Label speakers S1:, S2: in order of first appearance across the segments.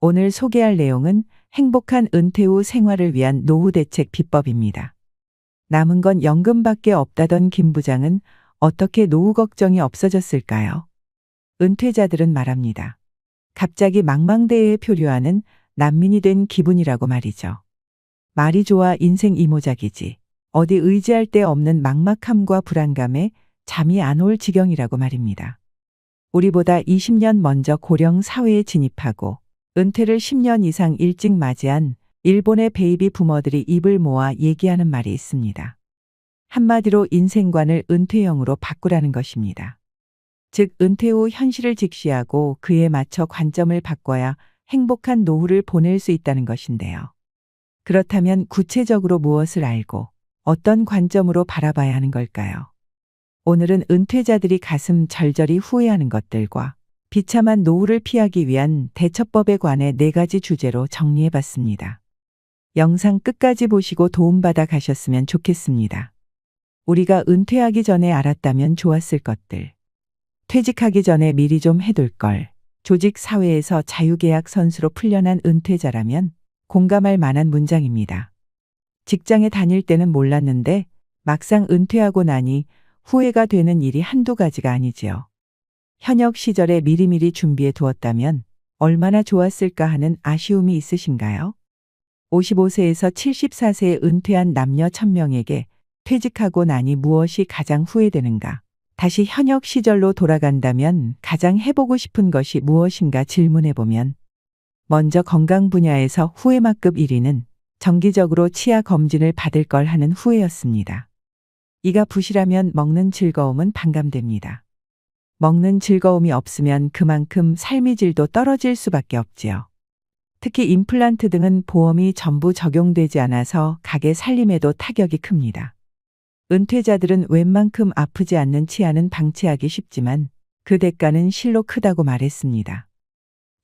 S1: 오늘 소개할 내용은 행복한 은퇴 후 생활을 위한 노후 대책 비법입니다. 남은 건 연금밖에 없다던 김 부장은 어떻게 노후 걱정이 없어졌을까요? 은퇴자들은 말합니다. 갑자기 망망대해에 표류하는 난민이 된 기분이라고 말이죠. 말이 좋아 인생 이모작이지. 어디 의지할 데 없는 막막함과 불안감에 잠이 안 올 지경이라고 말입니다. 우리보다 20년 먼저 고령 사회에 진입하고 은퇴를 10년 이상 일찍 맞이한 일본의 베이비 부머들이 입을 모아 얘기하는 말이 있습니다. 한마디로 인생관을 은퇴형으로 바꾸라는 것입니다. 즉, 은퇴 후 현실을 직시하고 그에 맞춰 관점을 바꿔야 행복한 노후를 보낼 수 있다는 것인데요. 그렇다면 구체적으로 무엇을 알고 어떤 관점으로 바라봐야 하는 걸까요? 오늘은 은퇴자들이 가슴 절절히 후회하는 것들과 비참한 노후를 피하기 위한 대처법에 관해 네 가지 주제로 정리해 봤습니다. 영상 끝까지 보시고 도움받아 가셨으면 좋겠습니다. 우리가 은퇴하기 전에 알았다면 좋았을 것들. 퇴직하기 전에 미리 좀 해둘 걸. 조직 사회에서 자유계약 선수로 풀려난 은퇴자라면 공감할 만한 문장입니다. 직장에 다닐 때는 몰랐는데 막상 은퇴하고 나니 후회가 되는 일이 한두 가지가 아니지요. 현역 시절에 미리미리 준비해 두었다면 얼마나 좋았을까 하는 아쉬움이 있으신가요? 55세에서 74세에 은퇴한 남녀 1000명에게 퇴직하고 나니 무엇이 가장 후회되는가? 다시 현역 시절로 돌아간다면 가장 해보고 싶은 것이 무엇인가 질문해 보면 먼저 건강 분야에서 후회만급 1위는 정기적으로 치아 검진을 받을 걸 하는 후회였습니다. 이가 부실하면 먹는 즐거움은 반감됩니다. 먹는 즐거움이 없으면 그만큼 삶의 질도 떨어질 수밖에 없지요. 특히 임플란트 등은 보험이 전부 적용되지 않아서 가게 살림에도 타격이 큽니다. 은퇴자들은 웬만큼 아프지 않는 치아는 방치하기 쉽지만 그 대가는 실로 크다고 말했습니다.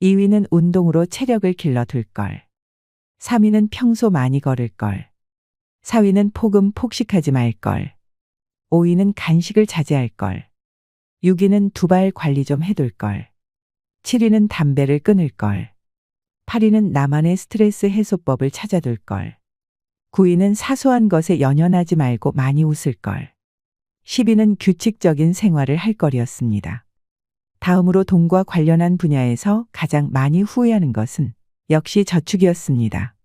S1: 2위는 운동으로 체력을 길러둘 걸. 3위는 평소 많이 걸을 걸. 4위는 폭음 폭식하지 말 걸. 5위는 간식을 자제할 걸. 6위는 두발 관리 좀 해둘 걸. 7위는 담배를 끊을 걸. 8위는 나만의 스트레스 해소법을 찾아둘 걸. 9위는 사소한 것에 연연하지 말고 많이 웃을 걸. 10위는 규칙적인 생활을 할 거리였습니다. 다음으로 돈과 관련한 분야에서 가장 많이 후회하는 것은 역시 저축이었습니다.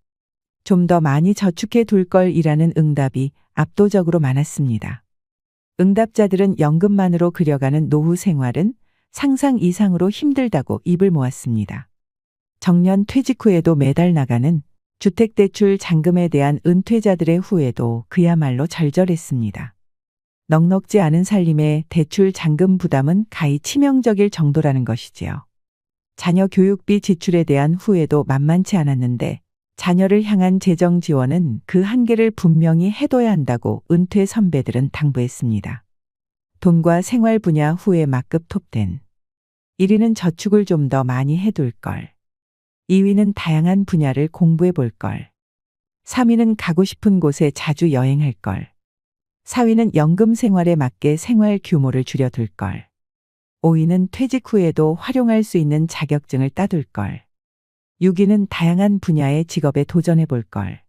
S1: 좀 더 많이 저축해 둘 걸이라는 응답이 압도적으로 많았습니다. 응답자들은 연금만으로 그려가는 노후 생활은 상상 이상으로 힘들다고 입을 모았습니다. 정년 퇴직 후에도 매달 나가는 주택대출 잔금에 대한 은퇴자들의 후회도 그야말로 절절했습니다. 넉넉지 않은 살림에 대출 잔금 부담은 가히 치명적일 정도라는 것이지요. 자녀 교육비 지출에 대한 후회도 만만치 않았는데 자녀를 향한 재정 지원은 그 한계를 분명히 해둬야 한다고 은퇴 선배들은 당부했습니다. 돈과 생활 분야 후에 막급 톱10. 1위는 저축을 좀 더 많이 해둘 걸. 2위는 다양한 분야를 공부해 볼 걸. 3위는 가고 싶은 곳에 자주 여행할 걸. 4위는 연금 생활에 맞게 생활 규모를 줄여둘 걸. 5위는 퇴직 후에도 활용할 수 있는 자격증을 따둘 걸. 6위는 다양한 분야의 직업에 도전해 볼 걸.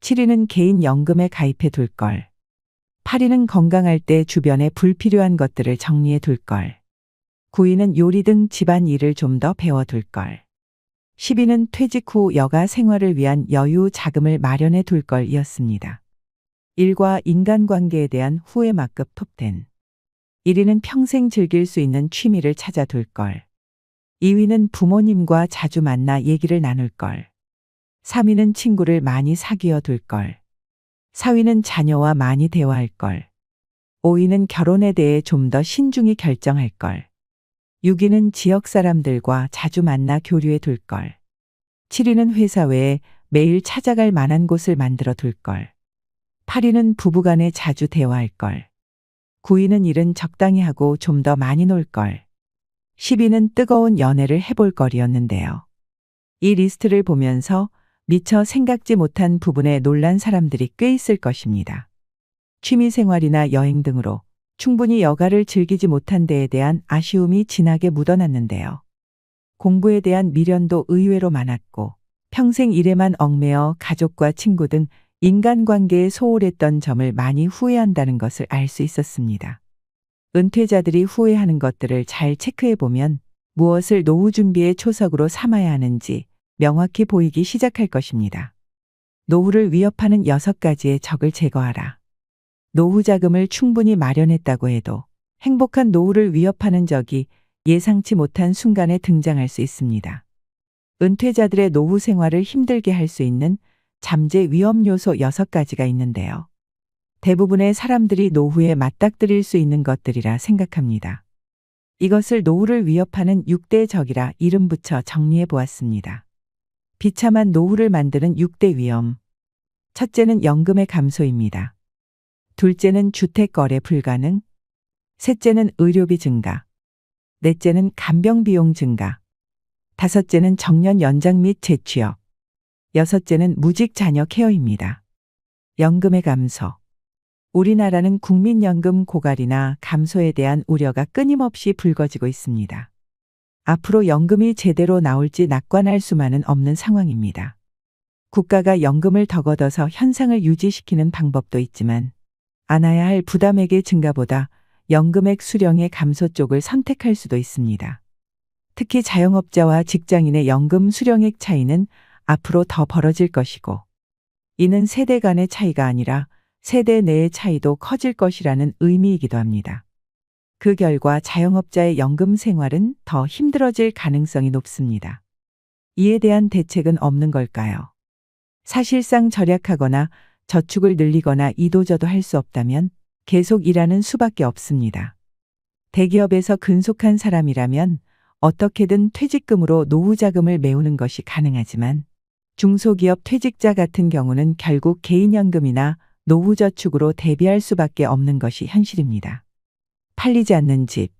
S1: 7위는 개인 연금에 가입해 둘 걸. 8위는 건강할 때 주변에 불필요한 것들을 정리해 둘 걸. 9위는 요리 등 집안 일을 좀 더 배워 둘 걸. 10위는 퇴직 후 여가 생활을 위한 여유 자금을 마련해 둘 걸이었습니다. 일과 인간관계에 대한 후회 막급 톱10. 1위는 평생 즐길 수 있는 취미를 찾아 둘 걸. 2위는 부모님과 자주 만나 얘기를 나눌 걸. 3위는 친구를 많이 사귀어 둘 걸. 4위는 자녀와 많이 대화할 걸. 5위는 결혼에 대해 좀 더 신중히 결정할 걸. 6위는 지역 사람들과 자주 만나 교류해 둘 걸. 7위는 회사 외에 매일 찾아갈 만한 곳을 만들어 둘 걸. 8위는 부부간에 자주 대화할 걸. 9위는 일은 적당히 하고 좀 더 많이 놀 걸. 10위는 뜨거운 연애를 해볼 거리였는데요. 이 리스트를 보면서 미처 생각지 못한 부분에 놀란 사람들이 꽤 있을 것입니다. 취미 생활이나 여행 등으로 충분히 여가를 즐기지 못한 데에 대한 아쉬움이 진하게 묻어났는데요. 공부에 대한 미련도 의외로 많았고 평생 일에만 얽매여 가족과 친구 등 인간관계에 소홀했던 점을 많이 후회한다는 것을 알 수 있었습니다. 은퇴자들이 후회하는 것들을 잘 체크해 보면 무엇을 노후 준비의 초석으로 삼아야 하는지 명확히 보이기 시작할 것입니다. 노후를 위협하는 여섯 가지의 적을 제거하라. 노후 자금을 충분히 마련했다고 해도 행복한 노후를 위협하는 적이 예상치 못한 순간에 등장할 수 있습니다. 은퇴자들의 노후 생활을 힘들게 할 수 있는 잠재 위험 요소 여섯 가지가 있는데요. 대부분의 사람들이 노후에 맞닥뜨릴 수 있는 것들이라 생각합니다. 이것을 노후를 위협하는 6대 적이라 이름 붙여 정리해 보았습니다. 비참한 노후를 만드는 6대 위험. 첫째는 연금의 감소입니다. 둘째는 주택 거래 불가능. 셋째는 의료비 증가. 넷째는 간병 비용 증가. 다섯째는 정년 연장 및 재취업. 여섯째는 무직 자녀 케어입니다. 연금의 감소. 우리나라는 국민연금 고갈이나 감소에 대한 우려가 끊임없이 불거지고 있습니다. 앞으로 연금이 제대로 나올지 낙관할 수만은 없는 상황입니다. 국가가 연금을 더 걷어서 현상을 유지시키는 방법도 있지만 안아야 할 부담액의 증가보다 연금액 수령의 감소 쪽을 선택할 수도 있습니다. 특히 자영업자와 직장인의 연금 수령액 차이는 앞으로 더 벌어질 것이고 이는 세대 간의 차이가 아니라 세대 내의 차이도 커질 것이라는 의미이기도 합니다. 그 결과 자영업자의 연금 생활은 더 힘들어질 가능성이 높습니다. 이에 대한 대책은 없는 걸까요? 사실상 절약하거나 저축을 늘리거나 이도저도 할 수 없다면 계속 일하는 수밖에 없습니다. 대기업에서 근속한 사람이라면 어떻게든 퇴직금으로 노후 자금을 메우는 것이 가능하지만 중소기업 퇴직자 같은 경우는 결국 개인연금이나 노후저축으로 대비할 수밖에 없는 것이 현실입니다. 팔리지 않는 집.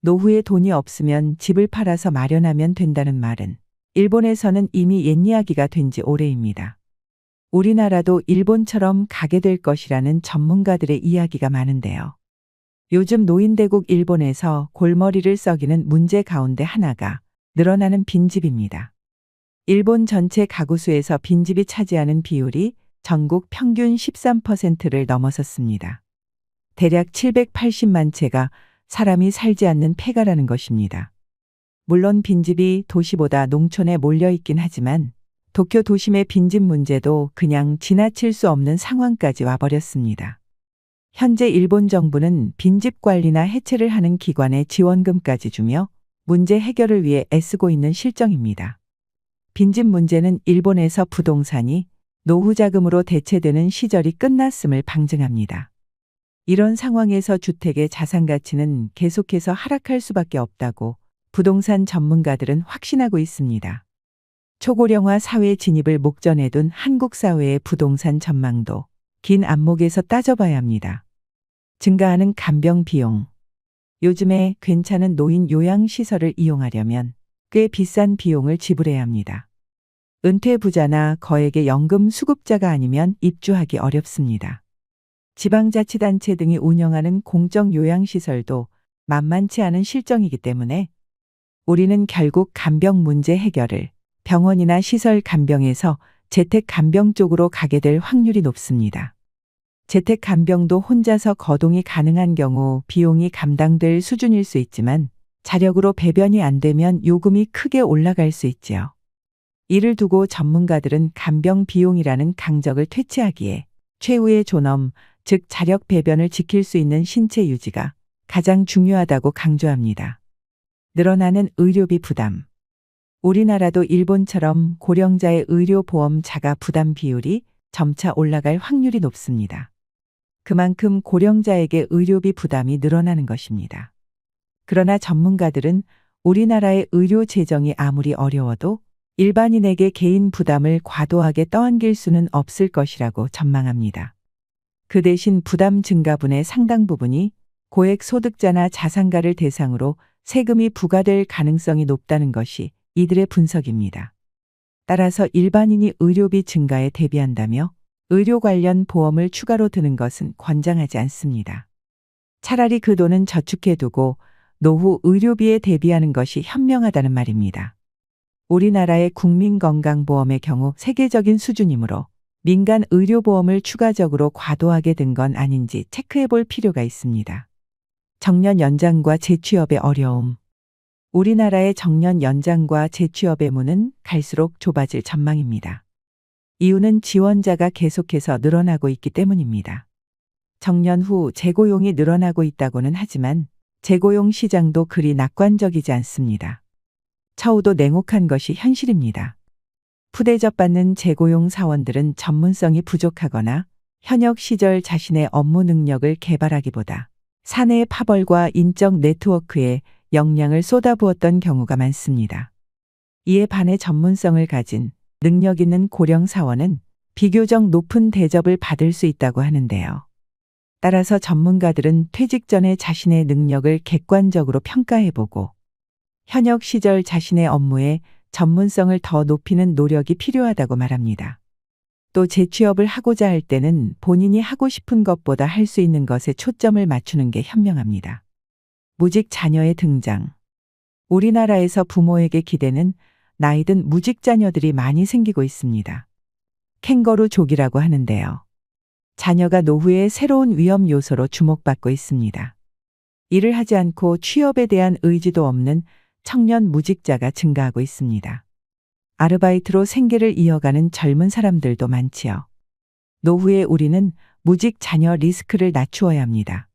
S1: 노후에 돈이 없으면 집을 팔아서 마련하면 된다는 말은 일본에서는 이미 옛 이야기가 된 지 오래입니다. 우리나라도 일본처럼 가게 될 것이라는 전문가들의 이야기가 많은데요. 요즘 노인대국 일본에서 골머리를 썩이는 문제 가운데 하나가 늘어나는 빈집입니다. 일본 전체 가구 수에서 빈집이 차지하는 비율이 전국 평균 13%를 넘어섰습니다. 대략 780만 채가 사람이 살지 않는 폐가라는 것입니다. 물론 빈집이 도시보다 농촌에 몰려 있긴 하지만 도쿄 도심의 빈집 문제도 그냥 지나칠 수 없는 상황까지 와버렸습니다. 현재 일본 정부는 빈집 관리나 해체를 하는 기관에 지원금까지 주며 문제 해결을 위해 애쓰고 있는 실정입니다. 빈집 문제는 일본에서 부동산이 노후 자금으로 대체되는 시절이 끝났음을 방증합니다. 이런 상황에서 주택의 자산 가치는 계속해서 하락할 수밖에 없다고 부동산 전문가들은 확신하고 있습니다. 초고령화 사회 진입을 목전에 둔 한국 사회의 부동산 전망도 긴 안목에서 따져봐야 합니다. 증가하는 간병 비용. 요즘에 괜찮은 노인 요양시설을 이용하려면 꽤 비싼 비용을 지불해야 합니다. 은퇴 부자나 거액의 연금 수급자가 아니면 입주하기 어렵습니다. 지방자치단체 등이 운영하는 공적 요양시설도 만만치 않은 실정이기 때문에 우리는 결국 간병 문제 해결을 병원이나 시설 간병에서 재택 간병 쪽으로 가게 될 확률이 높습니다. 재택 간병도 혼자서 거동이 가능한 경우 비용이 감당될 수준일 수 있지만 자력으로 배변이 안 되면 요금이 크게 올라갈 수 있지요. 이를 두고 전문가들은 간병 비용이라는 강적을 퇴치하기에 최후의 존엄, 즉 자력 배변을 지킬 수 있는 신체 유지가 가장 중요하다고 강조합니다. 늘어나는 의료비 부담. 우리나라도 일본처럼 고령자의 의료보험 자가 부담 비율이 점차 올라갈 확률이 높습니다. 그만큼 고령자에게 의료비 부담이 늘어나는 것입니다. 그러나 전문가들은 우리나라의 의료 재정이 아무리 어려워도 일반인에게 개인 부담을 과도하게 떠안길 수는 없을 것이라고 전망합니다. 그 대신 부담 증가분의 상당 부분이 고액 소득자나 자산가를 대상으로 세금이 부과될 가능성이 높다는 것이 이들의 분석입니다. 따라서 일반인이 의료비 증가에 대비한다며 의료 관련 보험을 추가로 드는 것은 권장하지 않습니다. 차라리 그 돈은 저축해 두고 노후 의료비에 대비하는 것이 현명하다는 말입니다. 우리나라의 국민건강보험의 경우 세계적인 수준이므로 민간 의료보험을 추가적으로 과도하게 든 건 아닌지 체크해 볼 필요가 있습니다. 정년 연장과 재취업의 어려움. 우리나라의 정년 연장과 재취업의 문은 갈수록 좁아질 전망입니다. 이유는 지원자가 계속해서 늘어나고 있기 때문입니다. 정년 후 재고용이 늘어나고 있다고는 하지만 재고용 시장도 그리 낙관적이지 않습니다. 처우도 냉혹한 것이 현실입니다. 푸대접 받는 재고용 사원들은 전문성이 부족하거나 현역 시절 자신의 업무 능력을 개발하기보다 사내의 파벌과 인적 네트워크에 역량을 쏟아부었던 경우가 많습니다. 이에 반해 전문성을 가진 능력 있는 고령 사원은 비교적 높은 대접을 받을 수 있다고 하는데요. 따라서 전문가들은 퇴직 전에 자신의 능력을 객관적으로 평가해보고 현역 시절 자신의 업무에 전문성을 더 높이는 노력이 필요하다고 말합니다. 또 재취업을 하고자 할 때는 본인이 하고 싶은 것보다 할 수 있는 것에 초점을 맞추는 게 현명합니다. 무직 자녀의 등장. 우리나라에서 부모에게 기대는 나이든 무직 자녀들이 많이 생기고 있습니다. 캥거루족이라고 하는데요. 자녀가 노후의 새로운 위험 요소로 주목받고 있습니다. 일을 하지 않고 취업에 대한 의지도 없는 청년 무직자가 증가하고 있습니다. 아르바이트로 생계를 이어가는 젊은 사람들도 많지요. 노후에 우리는 무직 자녀 리스크를 낮추어야 합니다.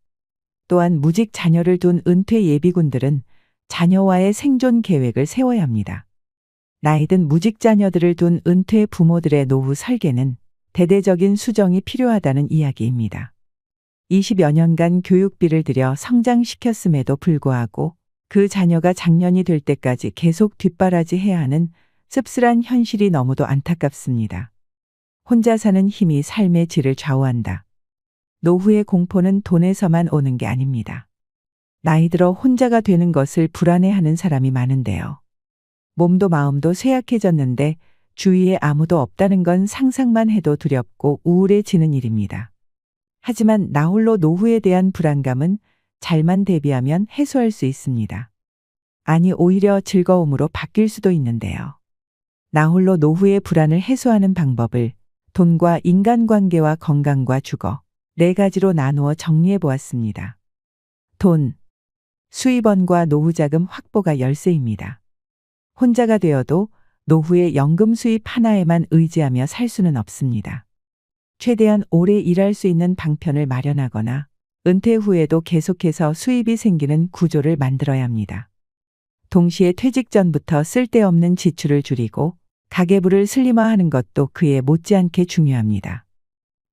S1: 또한 무직 자녀를 둔 은퇴 예비군들은 자녀와의 생존 계획을 세워야 합니다. 나이든 무직 자녀들을 둔 은퇴 부모들의 노후 설계는 대대적인 수정이 필요하다는 이야기입니다. 20여 년간 교육비를 들여 성장시켰음에도 불구하고 그 자녀가 장년이 될 때까지 계속 뒷바라지 해야 하는 씁쓸한 현실이 너무도 안타깝습니다. 혼자 사는 힘이 삶의 질을 좌우한다. 노후의 공포는 돈에서만 오는 게 아닙니다. 나이 들어 혼자가 되는 것을 불안해하는 사람이 많은데요. 몸도 마음도 쇠약해졌는데 주위에 아무도 없다는 건 상상만 해도 두렵고 우울해지는 일입니다. 하지만 나홀로 노후에 대한 불안감은 잘만 대비하면 해소할 수 있습니다. 아니 오히려 즐거움으로 바뀔 수도 있는데요. 나 홀로 노후의 불안을 해소하는 방법을 돈과 인간관계와 건강과 주거 네 가지로 나누어 정리해 보았습니다. 돈, 수입원과 노후자금 확보가 열쇠입니다. 혼자가 되어도 노후의 연금 수입 하나에만 의지하며 살 수는 없습니다. 최대한 오래 일할 수 있는 방편을 마련하거나 은퇴 후에도 계속해서 수입이 생기는 구조를 만들어야 합니다. 동시에 퇴직 전부터 쓸데없는 지출을 줄이고 가계부를 슬림화하는 것도 그에 못지않게 중요합니다.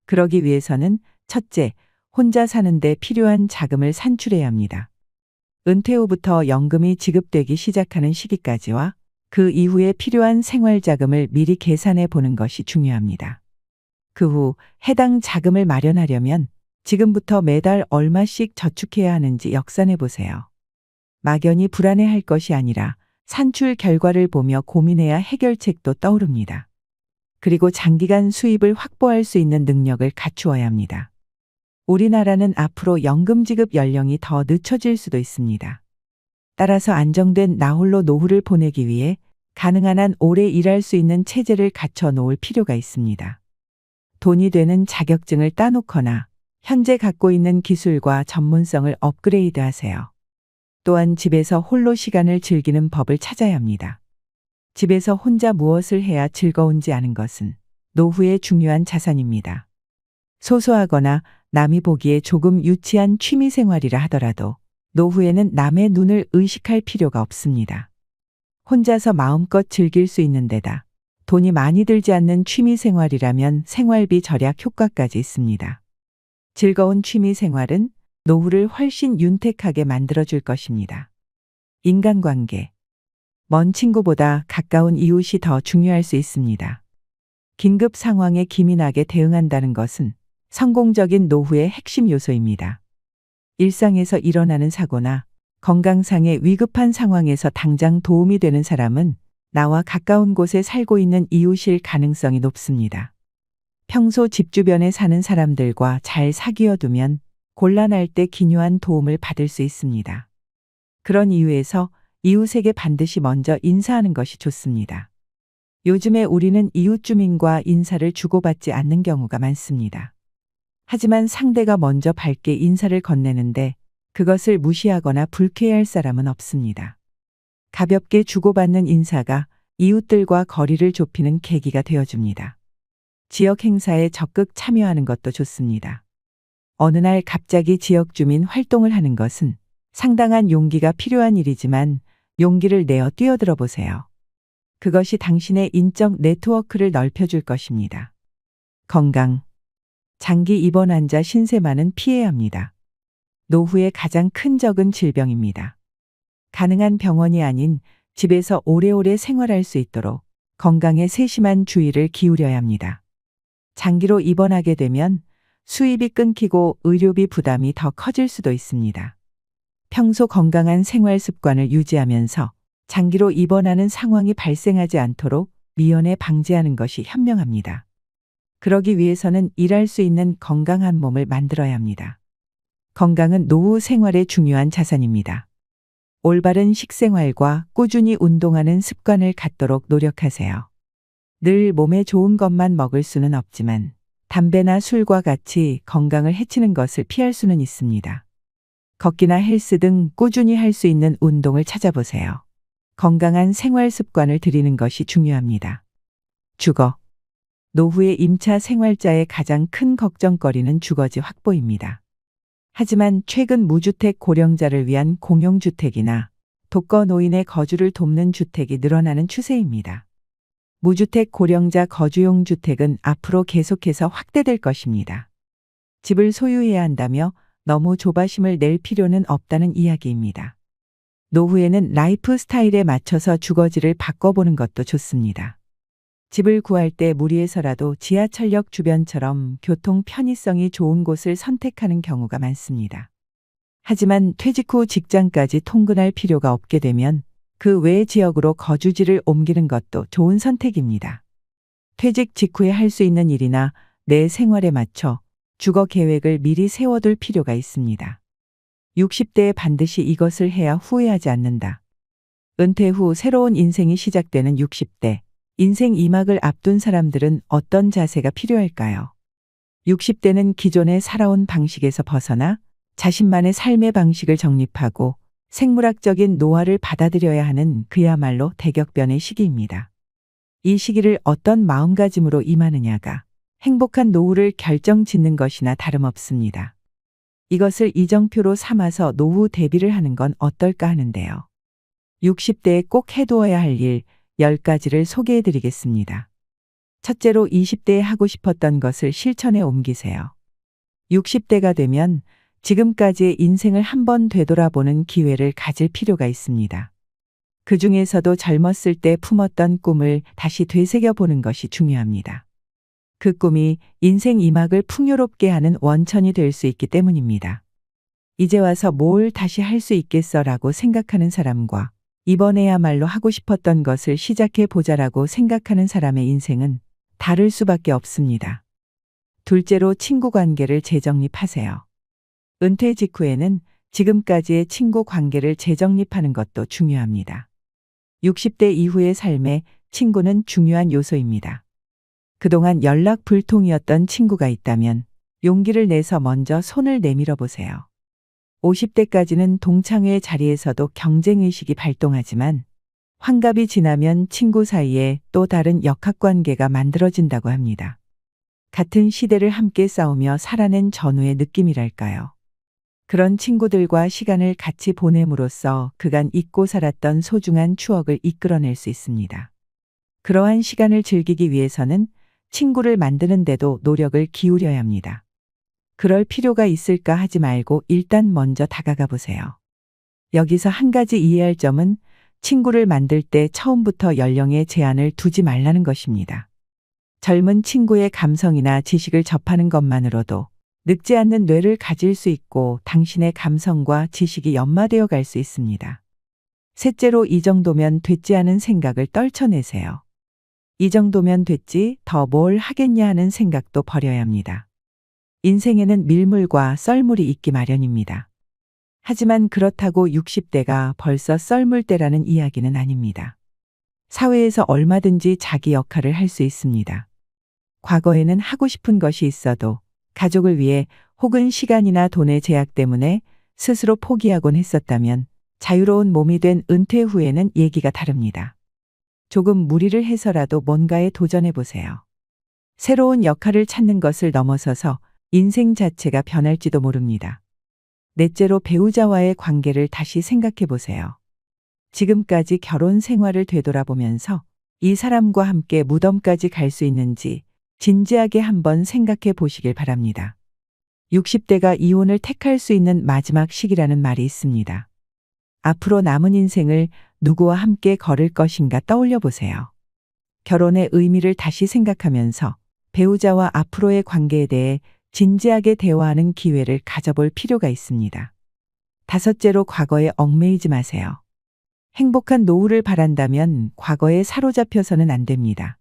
S1: 그러기 위해서는 첫째, 혼자 사는데 필요한 자금을 산출해야 합니다. 은퇴 후부터 연금이 지급되기 시작하는 시기까지와 그 이후에 필요한 생활 자금을 미리 계산해 보는 것이 중요합니다. 그 후 해당 자금을 마련하려면 지금부터 매달 얼마씩 저축해야 하는지 역산해 보세요. 막연히 불안해할 것이 아니라 산출 결과를 보며 고민해야 해결책도 떠오릅니다. 그리고 장기간 수입을 확보할 수 있는 능력을 갖추어야 합니다. 우리나라는 앞으로 연금 지급 연령이 더 늦춰질 수도 있습니다. 따라서 안정된 나홀로 노후를 보내기 위해 가능한 한 오래 일할 수 있는 체제를 갖춰 놓을 필요가 있습니다. 돈이 되는 자격증을 따놓거나 현재 갖고 있는 기술과 전문성을 업그레이드 하세요. 또한 집에서 홀로 시간을 즐기는 법을 찾아야 합니다. 집에서 혼자 무엇을 해야 즐거운지 아는 것은 노후의 중요한 자산입니다. 소소하거나 남이 보기에 조금 유치한 취미 생활이라 하더라도 노후에는 남의 눈을 의식할 필요가 없습니다. 혼자서 마음껏 즐길 수 있는 데다 돈이 많이 들지 않는 취미 생활이라면 생활비 절약 효과까지 있습니다. 즐거운 취미 생활은 노후를 훨씬 윤택하게 만들어줄 것입니다. 인간관계. 먼 친구보다 가까운 이웃이 더 중요할 수 있습니다. 긴급 상황에 기민하게 대응한다는 것은 성공적인 노후의 핵심 요소입니다. 일상에서 일어나는 사고나 건강상의 위급한 상황에서 당장 도움이 되는 사람은 나와 가까운 곳에 살고 있는 이웃일 가능성이 높습니다. 평소 집 주변에 사는 사람들과 잘 사귀어 두면 곤란할 때 기묘한 도움을 받을 수 있습니다. 그런 이유에서 이웃에게 반드시 먼저 인사하는 것이 좋습니다. 요즘에 우리는 이웃 주민과 인사를 주고받지 않는 경우가 많습니다. 하지만 상대가 먼저 밝게 인사를 건네는데 그것을 무시하거나 불쾌해할 사람은 없습니다. 가볍게 주고받는 인사가 이웃들과 거리를 좁히는 계기가 되어줍니다. 지역 행사에 적극 참여하는 것도 좋습니다. 어느 날 갑자기 지역 주민 활동을 하는 것은 상당한 용기가 필요한 일이지만 용기를 내어 뛰어들어 보세요. 그것이 당신의 인적 네트워크를 넓혀줄 것입니다. 건강. 장기 입원 환자 신세만은 피해야 합니다. 노후의 가장 큰 적은 질병입니다. 가능한 병원이 아닌 집에서 오래오래 생활할 수 있도록 건강에 세심한 주의를 기울여야 합니다. 장기로 입원하게 되면 수입이 끊기고 의료비 부담이 더 커질 수도 있습니다. 평소 건강한 생활 습관을 유지하면서 장기로 입원하는 상황이 발생하지 않도록 미연에 방지하는 것이 현명합니다. 그러기 위해서는 일할 수 있는 건강한 몸을 만들어야 합니다. 건강은 노후 생활의 중요한 자산입니다. 올바른 식생활과 꾸준히 운동하는 습관을 갖도록 노력하세요. 늘 몸에 좋은 것만 먹을 수는 없지만 담배나 술과 같이 건강을 해치는 것을 피할 수는 있습니다. 걷기나 헬스 등 꾸준히 할 수 있는 운동을 찾아보세요. 건강한 생활 습관을 들이는 것이 중요합니다. 주거. 노후의 임차 생활자의 가장 큰 걱정거리는 주거지 확보입니다. 하지만 최근 무주택 고령자를 위한 공용주택이나 독거 노인의 거주를 돕는 주택이 늘어나는 추세입니다. 무주택 고령자 거주용 주택은 앞으로 계속해서 확대될 것입니다. 집을 소유해야 한다며 너무 조바심을 낼 필요는 없다는 이야기입니다. 노후에는 라이프 스타일에 맞춰서 주거지를 바꿔보는 것도 좋습니다. 집을 구할 때 무리해서라도 지하철역 주변처럼 교통 편의성이 좋은 곳을 선택하는 경우가 많습니다. 하지만 퇴직 후 직장까지 통근할 필요가 없게 되면 그 외 지역으로 거주지를 옮기는 것도 좋은 선택입니다. 퇴직 직후에 할 수 있는 일이나 내 생활에 맞춰 주거 계획을 미리 세워둘 필요가 있습니다. 60대에 반드시 이것을 해야 후회하지 않는다. 은퇴 후 새로운 인생이 시작되는 60대. 인생 2막을 앞둔 사람들은 어떤 자세가 필요할까요? 60대는 기존에 살아온 방식에서 벗어나 자신만의 삶의 방식을 정립하고 생물학적인 노화를 받아들여야 하는 그야말로 대격변의 시기입니다. 이 시기를 어떤 마음가짐으로 임하느냐가 행복한 노후를 결정 짓는 것이나 다름없습니다. 이것을 이정표로 삼아서 노후 대비를 하는 건 어떨까 하는데요. 60대에 꼭 해두어야 할 일, 10가지를 소개해 드리겠습니다. 첫째로 20대에 하고 싶었던 것을 실천에 옮기세요. 60대가 되면 지금까지의 인생을 한번 되돌아보는 기회를 가질 필요가 있습니다. 그 중에서도 젊었을 때 품었던 꿈을 다시 되새겨 보는 것이 중요합니다. 그 꿈이 인생 이막을 풍요롭게 하는 원천이 될 수 있기 때문입니다. 이제 와서 뭘 다시 할 수 있겠어라고 생각하는 사람과 이번에야말로 하고 싶었던 것을 시작해 보자라고 생각하는 사람의 인생은 다를 수밖에 없습니다. 둘째로 친구 관계를 재정립하세요. 은퇴 직후에는 지금까지의 친구 관계를 재정립하는 것도 중요합니다. 60대 이후의 삶에 친구는 중요한 요소입니다. 그동안 연락 불통이었던 친구가 있다면 용기를 내서 먼저 손을 내밀어 보세요. 50대까지는 동창회 자리에서도 경쟁의식이 발동하지만 환갑이 지나면 친구 사이에 또 다른 역학관계가 만들어진다고 합니다. 같은 시대를 함께 싸우며 살아낸 전후의 느낌이랄까요. 그런 친구들과 시간을 같이 보냄으로써 그간 잊고 살았던 소중한 추억을 이끌어낼 수 있습니다. 그러한 시간을 즐기기 위해서는 친구를 만드는데도 노력을 기울여야 합니다. 그럴 필요가 있을까 하지 말고 일단 먼저 다가가 보세요. 여기서 한 가지 이해할 점은 친구를 만들 때 처음부터 연령의 제한을 두지 말라는 것입니다. 젊은 친구의 감성이나 지식을 접하는 것만으로도 늙지 않는 뇌를 가질 수 있고 당신의 감성과 지식이 연마되어 갈 수 있습니다. 셋째로 이 정도면 됐지 않은 생각을 떨쳐내세요. 이 정도면 됐지 더 뭘 하겠냐 하는 생각도 버려야 합니다. 인생에는 밀물과 썰물이 있기 마련입니다. 하지만 그렇다고 60대가 벌써 썰물 때라는 이야기는 아닙니다. 사회에서 얼마든지 자기 역할을 할 수 있습니다. 과거에는 하고 싶은 것이 있어도 가족을 위해 혹은 시간이나 돈의 제약 때문에 스스로 포기하곤 했었다면 자유로운 몸이 된 은퇴 후에는 얘기가 다릅니다. 조금 무리를 해서라도 뭔가에 도전해 보세요. 새로운 역할을 찾는 것을 넘어서서 인생 자체가 변할지도 모릅니다. 넷째로 배우자와의 관계를 다시 생각해 보세요. 지금까지 결혼 생활을 되돌아보면서 이 사람과 함께 무덤까지 갈 수 있는지 진지하게 한번 생각해 보시길 바랍니다. 60대가 이혼을 택할 수 있는 마지막 시기라는 말이 있습니다. 앞으로 남은 인생을 누구와 함께 걸을 것인가 떠올려 보세요. 결혼의 의미를 다시 생각하면서 배우자와 앞으로의 관계에 대해 진지하게 대화하는 기회를 가져볼 필요가 있습니다. 다섯째로 과거에 얽매이지 마세요. 행복한 노후를 바란다면 과거에 사로잡혀서는 안 됩니다.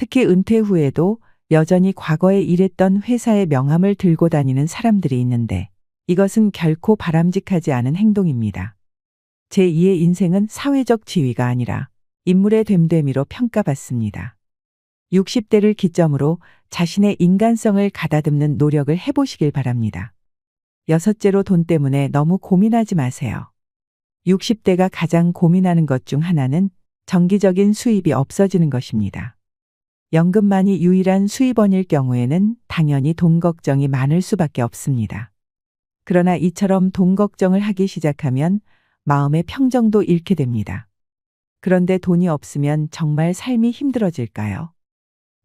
S1: 특히 은퇴 후에도 여전히 과거에 일했던 회사의 명함을 들고 다니는 사람들이 있는데 이것은 결코 바람직하지 않은 행동입니다. 제2의 인생은 사회적 지위가 아니라 인물의 됨됨이로 평가받습니다. 60대를 기점으로 자신의 인간성을 가다듬는 노력을 해보시길 바랍니다. 여섯째로 돈 때문에 너무 고민하지 마세요. 60대가 가장 고민하는 것 중 하나는 정기적인 수입이 없어지는 것입니다. 연금만이 유일한 수입원일 경우에는 당연히 돈 걱정이 많을 수밖에 없습니다. 그러나 이처럼 돈 걱정을 하기 시작하면 마음의 평정도 잃게 됩니다. 그런데 돈이 없으면 정말 삶이 힘들어질까요?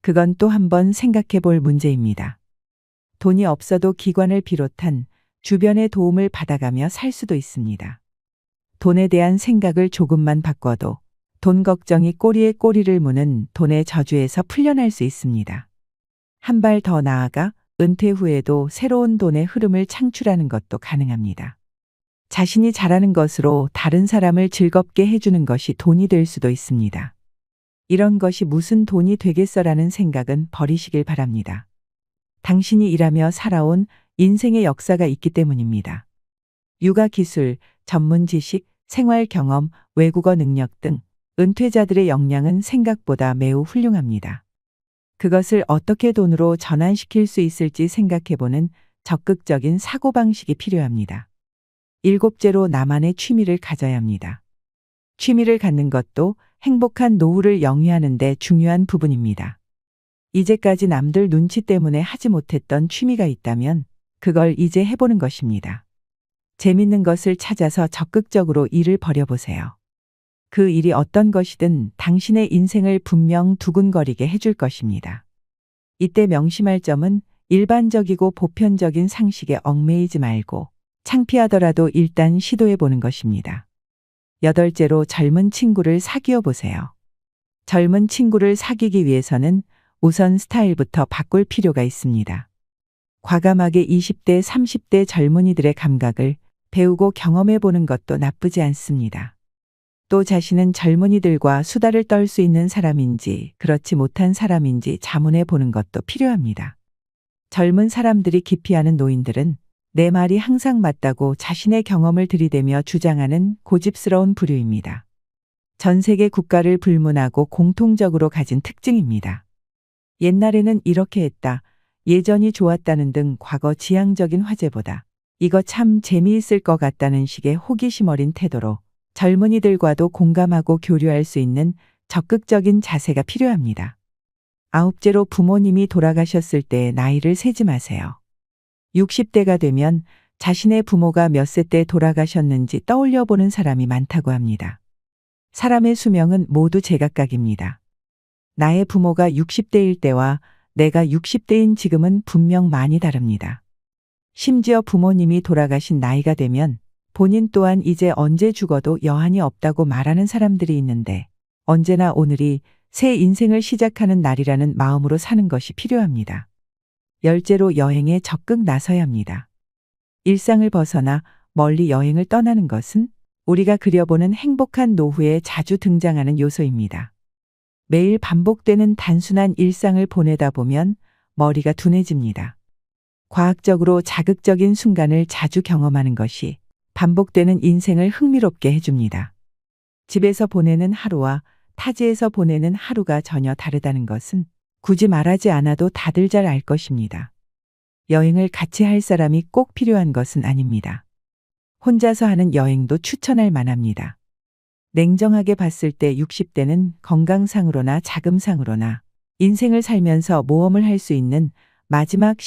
S1: 그건 또 한번 생각해 볼 문제입니다. 돈이 없어도 기관을 비롯한 주변의 도움을 받아가며 살 수도 있습니다. 돈에 대한 생각을 조금만 바꿔도 돈 걱정이 꼬리에 꼬리를 무는 돈의 저주에서 풀려날 수 있습니다. 한 발 더 나아가 은퇴 후에도 새로운 돈의 흐름을 창출하는 것도 가능합니다. 자신이 잘하는 것으로 다른 사람을 즐겁게 해주는 것이 돈이 될 수도 있습니다. 이런 것이 무슨 돈이 되겠어라는 생각은 버리시길 바랍니다. 당신이 일하며 살아온 인생의 역사가 있기 때문입니다. 육아 기술, 전문 지식, 생활 경험, 외국어 능력 등 은퇴자들의 역량은 생각보다 매우 훌륭합니다. 그것을 어떻게 돈으로 전환시킬 수 있을지 생각해보는 적극적인 사고방식이 필요합니다. 일곱째로 나만의 취미를 가져야 합니다. 취미를 갖는 것도 행복한 노후를 영위하는 데 중요한 부분입니다. 이제까지 남들 눈치 때문에 하지 못했던 취미가 있다면 그걸 이제 해보는 것입니다. 재밌는 것을 찾아서 적극적으로 일을 벌여보세요. 그 일이 어떤 것이든 당신의 인생을 분명 두근거리게 해줄 것입니다. 이때 명심할 점은 일반적이고 보편적인 상식에 얽매이지 말고 창피하더라도 일단 시도해 보는 것입니다. 여덟째로 젊은 친구를 사귀어 보세요. 젊은 친구를 사귀기 위해서는 우선 스타일부터 바꿀 필요가 있습니다. 과감하게 20대, 30대 젊은이들의 감각을 배우고 경험해 보는 것도 나쁘지 않습니다. 또 자신은 젊은이들과 수다를 떨 수 있는 사람인지 그렇지 못한 사람인지 자문해 보는 것도 필요합니다. 젊은 사람들이 기피하는 노인들은 내 말이 항상 맞다고 자신의 경험을 들이대며 주장하는 고집스러운 부류입니다. 전 세계 국가를 불문하고 공통적으로 가진 특징입니다. 옛날에는 이렇게 했다, 예전이 좋았다는 등 과거 지향적인 화제보다 이거 참 재미있을 것 같다는 식의 호기심 어린 태도로 젊은이들과도 공감하고 교류할 수 있는 적극적인 자세가 필요합니다. 아홉째로 부모님이 돌아가셨을 때 나이를 세지 마세요. 60대가 되면 자신의 부모가 몇 세 때 돌아가셨는지 떠올려 보는 사람이 많다고 합니다. 사람의 수명은 모두 제각각입니다. 나의 부모가 60대일 때와 내가 60대인 지금은 분명 많이 다릅니다. 심지어 부모님이 돌아가신 나이가 되면 본인 또한 이제 언제 죽어도 여한이 없다고 말하는 사람들이 있는데 언제나 오늘이 새 인생을 시작하는 날이라는 마음으로 사는 것이 필요합니다. 열째로 여행에 적극 나서야 합니다. 일상을 벗어나 멀리 여행을 떠나는 것은 우리가 그려보는 행복한 노후에 자주 등장하는 요소입니다. 매일 반복되는 단순한 일상을 보내다 보면 머리가 둔해집니다. 과학적으로 자극적인 순간을 자주 경험하는 것이 반복되는 인생을 흥미롭게 해줍니다. 집에서 보내는 하루와 타지에서 보내는 하루가 전혀 다르다는 것은 굳이 말하지 않아도 다들 잘 알 것입니다. 여행을 같이 할 사람이 꼭 필요한 것은 아닙니다. 혼자서 하는 여행도 추천할 만합니다. 냉정하게 봤을 때 60대는 건강상으로나 자금상으로나 인생을 살면서 모험을 할 수 있는 마지막